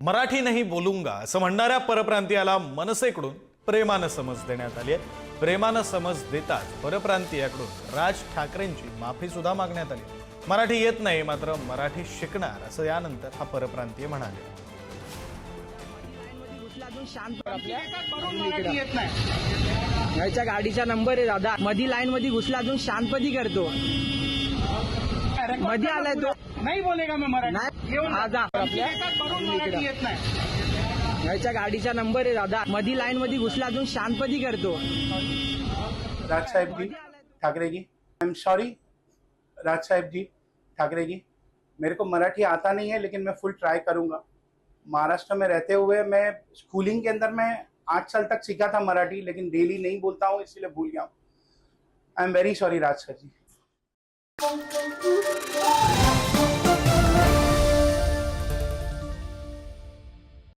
मराठी नाही बोलूंगा असं म्हणणाऱ्या परप्रांतीयाला मनसेकडून प्रेमानं समज देण्यात आली आहे. प्रेमानं समज देताच परप्रांतीयाकडून राज ठाकरेंची माफी सुद्धा मागण्यात आली. मराठी येत नाही मात्र मराठी शिकणार असं यानंतर हा परप्रांतीय म्हणाले. याच्या गाडीचा नंबर आहे दादा. मधी लाईन मध्ये घुसला अजून शांतपदी करतो. मध्ये आलाय तो. नहीं बोलेगा मैं मराठी। नाही येऊन हा जा आपल्या करून मराठी येत नाही याच्या गाडीचा नंबर आहे दादा. मधी लाईन मध्ये घुसला अजून शांतपदी करतो. Raj Saheb ji Thackeray ji I am sorry Raj Saheb ji Thackeray ji मेरे को मराठी आता नहीं है लेकिन मैं फुल ट्राई करूँगा. महाराष्ट्र में रहते हुए मैं स्कूलिंग के अंदर मैं आठ साल तक सीखा था मराठी लेकिन डेली नहीं बोलता हूँ इसलिए भूल गया हूँ. I am very sorry Raj sir ji.